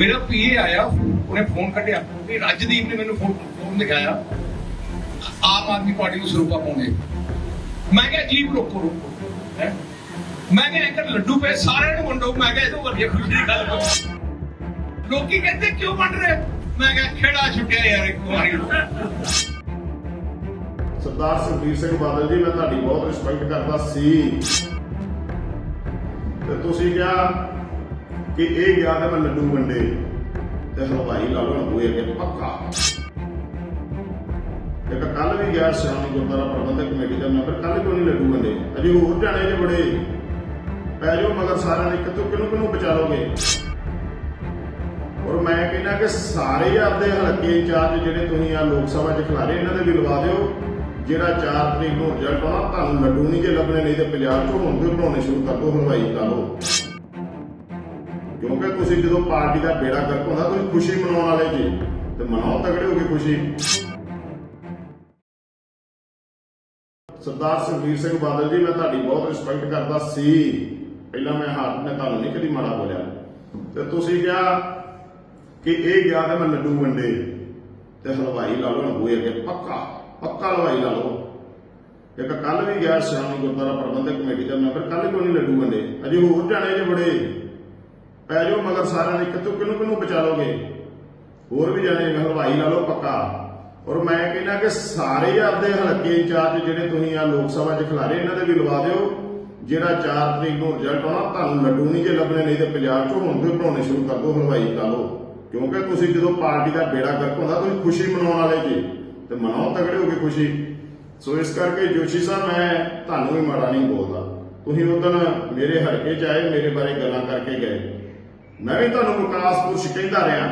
ਮੇਰਾ ਪੀਏ ਆਇਆ, ਉਹਨੇ ਫੋਨ ਕੱਢਿਆ। ਵੀ ਰਾਜਦੀਪ ਨੇ ਮੈਨੂੰ ਫੋਨ ਫੋਨ ਦਿਖਾਇਆ। ਆਮ ਆਦਮੀ ਪਾਰਟੀ ਨੂੰ ਸਰੂਪਾ ਪਾਉਂਦੇ। ਮੈਂ ਕਿਹਾ ਜੀਪ ਰੋਕੋ ਰੋਕੋ। ਮੈਂ ਕਿਹਾ, ਇੱਕ ਲੱਡੂ ਪਏ, ਸਾਰਿਆਂ ਨੂੰ ਵੰਡੋ। ਮੈਂ ਕਿਹਾ ਇਹ ਤੋਂ ਵਧੀਆ ਖੁਸ਼ੀ ਦੀ ਗੱਲ ਲੋਕੀ ਕਹਿੰਦੇ, ਕਿਉਂ ਵੰਡ ਰਹੇ? ਮੈਂ ਕਿਹਾ, ਖੇੜਾ ਛੁੱਟਿਆ ਯਾਰ, ਇੱਕ ਵਾਰੀ ਸਰਦਾਰ ਸੁਖਬੀਰ ਸਿੰਘ ਬਾਦਲ ਜੀ, ਮੈਂ ਤੁਹਾਡੀ ਬਹੁਤ ਰਿਸਪੈਕਟ ਕਰਦਾ ਸੀ। ਤੇ ਤੁਸੀਂ ਕਿਹਾ ਕਿ ਇਹ ਗਿਆ ਤੇ ਮੈਂ ਲੱਡੂ ਵੰਡੇ। ਤੇ ਹਲਵਾਈ ਲਾ ਲਓ ਹੋਏ ਅੱਗੇ ਪੱਕਾ। ਇੱਕ ਕੱਲ ਵੀ ਗਿਆ ਸ਼੍ਰੋਮਣੀ ਗੁਰਦੁਆਰਾ ਪ੍ਰਬੰਧਕ ਕਮੇਟੀ ਦਾ ਮੈਂਬਰ ਕੱਲ ਕਿਉਂ ਨਹੀਂ ਲੱਡੂ ਵੰਡੇ? ਅਜੇ ਹੋਰ ਜਾਣੇ ਜੇ ਬੜੇ। ਪੈ ਜਾਓ ਮਗਰ ਸਾਰਿਆਂ ਨੇ ਕਿਤੋਂ ਕਿਹਨੂੰ ਕਿਹਨੂੰ ਬਚਾ ਲੋਗੇ ਔਰ ਮੈਂ ਕਹਿੰਦਾ ਕਿ ਸਾਰੇ ਆਪਦੇ ਹਲਕੇ ਇੰਚਾਰਜ ਜਿਹੜੇ ਤੁਸੀਂ ਆ ਲੋਕ ਸਭਾ 'ਚ ਖਿਲਾਰੇ, ਇਹਨਾਂ ਦੇ ਵੀ ਲਵਾ ਦਿਓ। ਜਿਹੜਾ 4 ਤਰੀਕ ਨੂੰ ਰਿਜ਼ਲਟ ਆਉਣਾ, ਤੁਹਾਨੂੰ ਲੱਡੂ ਨਹੀਂ ਜੇ ਲੱਭਣੇ, ਨਹੀਂ ਤੇ ਪੰਜਾਬ 'ਚ ਹੁਣ ਵੀ ਬਣਾਉਣੇ ਸ਼ੁਰੂ ਕਰ ਦਿਓ, ਹਲਵਾਈ ਲਾ ਲਓ। ਕਿਉਂਕਿ ਤੁਸੀਂ ਜਦੋਂ ਪਾਰਟੀ ਦਾ ਬੇੜਾ ਗਰਕ ਹੁੰਦਾ ਤੁਸੀਂ ਖੁਸ਼ੀ ਮਨਾਉਣ ਵਾਲੇ ਜੀ। ਤੇ ਮਨਾਓ, ਤਗੜੇ ਹੋ ਕੇ ਖੁਸ਼ੀ। ਸਰਦਾਰ ਸੁਖਬੀਰ ਸਿੰਘ ਬਾਦਲ ਜੀ, ਮੈਂ ਤੁਹਾਡੀ ਬਹੁਤ ਰਿਸਪੈਕਟ ਕਰਦਾ ਸੀ। ਪਹਿਲਾਂ ਮੈਂ ਹੱਥ ਨੇ ਤੁਹਾਨੂੰ ਨਹੀਂ ਕਦੀ ਮਾੜਾ ਬੋਲਿਆ। ਤੇ ਤੁਸੀਂ ਕਿਹਾ ਕਿ ਇਹ ਗਿਆ ਤੇ ਮੈਂ ਲੱਡੂ ਵੰਡੇ। ਤੇ ਹਲਵਾਈ ਲਾ ਲਓ ਹੋਏ ਅੱਗੇ। ਪੱਕਾ ਪੱਕਾ ਹਲਵਾਈ ਲਾ ਲਓ। ਇੱਕ ਕੱਲ ਵੀ ਗਿਆ ਸ਼੍ਰੋਮਣੀ ਗੁਰਦੁਆਰਾ ਪ੍ਰਬੰਧਕ ਕਮੇਟੀ ਦਾ ਮੈਂਬਰ ਕੱਲ ਕਿਉਂ ਨਹੀਂ ਲੱਡੂ ਵੰਡੇ? ਅਜੇ ਹੋਰ ਜਾਣੇ ਜੇ ਬੜੇ। ਪੈ ਜਾਓ, ਮਗਰ ਸਾਰਿਆਂ ਨੇ ਕਿਤੋਂ ਕਿਹਨੂੰ ਕਿਹਨੂੰ ਬਚਾ ਲੋਗੇ ਹੋਰ ਵੀ ਜਾਣੇ ਹਲਵਾਈ ਲਾ ਲਓ ਪੱਕਾ। ਔਰ ਮੈਂ ਕਹਿੰਦਾ ਕਿ ਸਾਰੇ ਆਪਦੇ ਹਲਕੇ ਇੰਚਾਰਜ ਜਿਹੜੇ ਤੁਸੀਂ ਆ ਲੋਕ ਸਭਾ 'ਚ ਖਿਲਾਰੇ, ਇਹਨਾਂ ਦੇ ਵੀ ਲਵਾ ਦਿਓ। ਜਿਹੜਾ 4 ਤਰੀਕ ਨੂੰ ਰਿਜ਼ਲਟ ਆਉਣਾ, ਤੁਹਾਨੂੰ ਲੱਡੂ ਨਹੀਂ ਜੇ ਲੱਭਣੇ, ਨਹੀਂ ਤੇ ਪੰਜਾਬ 'ਚ ਹੁਣ ਦੇ ਬਣਾਉਣੇ ਸ਼ੁਰੂ ਕਰ ਦਿਓ, ਹਲਵਾਈ ਲਾ ਲਓ। ਕਿਉਂਕਿ ਤੁਸੀਂ ਜਦੋਂ ਪਾਰਟੀ ਦਾ ਬੇੜਾ ਗਰਕ ਹੁੰਦਾ, ਤੁਸੀਂ ਖੁਸ਼ੀ ਮਨਾਉਣ ਵਾਲੇ ਜੀ, ਤੇ ਮਨਾਓ, ਤਗੜੇ ਹੋ ਕੇ ਖੁਸ਼ੀ। ਸੋ ਇਸ ਕਰਕੇ ਜੋਸ਼ੀ ਸਾਹਿਬ, ਮੈਂ ਤੁਹਾਨੂੰ ਵੀ ਮਾੜਾ ਨਹੀਂ ਬੋਲਦਾ। ਤੁਸੀਂ ਉਦੋਂ ਮੇਰੇ ਹਲਕੇ 'ਚ ਆਏ, ਮੇਰੇ ਬਾਰੇ ਗੱਲਾਂ ਕਰਕੇ ਗਏ। ਮੈਂ ਵੀ ਤੁਹਾਨੂੰ ਵਿਕਾਸ ਪੁਰਸ਼ ਕਹਿੰਦਾ ਰਿਹਾ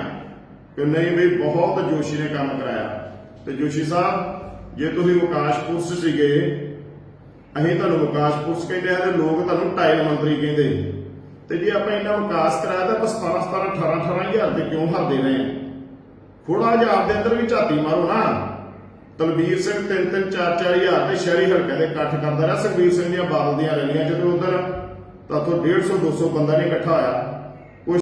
ਕਿ ਨਹੀਂ ਵੀ ਬਹੁਤ ਜੋਸ਼ੀ ਨੇ ਕੰਮ ਕਰਾਇਆ। ਤੇ ਜੋਸ਼ੀ ਸਾਹਿਬ, ਜੇ ਤੁਸੀਂ ਵਿਕਾਸ ਪੁਰਸ਼ ਸੀਗੇ, ਅਸੀਂ ਤੁਹਾਨੂੰ ਵਿਕਾਸ ਪੁਰਸ਼ ਕਹਿੰਦੇ ਆ ਤੇ ਲੋਕ ਤੁਹਾਨੂੰ ਟਾਇਲ ਮੰਤਰੀ ਕਹਿੰਦੇ। ਤੇ ਜੇ ਆਪਾਂ ਇੰਨਾ ਵਿਕਾਸ ਕਰਾਇਆ ਤਾਂ ਆਪਾਂ 17 17 18 18 ਹਜ਼ਾਰ ਤੇ ਕਿਉਂ ਹਰਦੇ ਰਹੇ ਥੋੜਾ ਜਿਹਾ ਆਪਦੇ ਅੰਦਰ ਵੀ ਝਾਤੀ ਮਾਰੋ ਨਾ। ਤਲਬੀਰ ਸਿੰਘ 3 3 4 4 ਹਜ਼ਾਰ ਤੇ ਸ਼ਹਿਰੀ ਹਲਕੇ ਦੇ ਇਕੱਠ ਕਰਦਾ ਰਿਹਾ। ਸੁਖਬੀਰ ਸਿੰਘ ਦੀਆਂ ਬਾਦਲ ਦੀਆਂ ਰੈਲੀਆਂ ਜਦੋਂ ਉਧਰ ਤਾਂ ਤੋਂ 150 200 ਬੰਦਾ ਨਹੀਂ ਇਕੱਠਾ ਹੋਇਆ।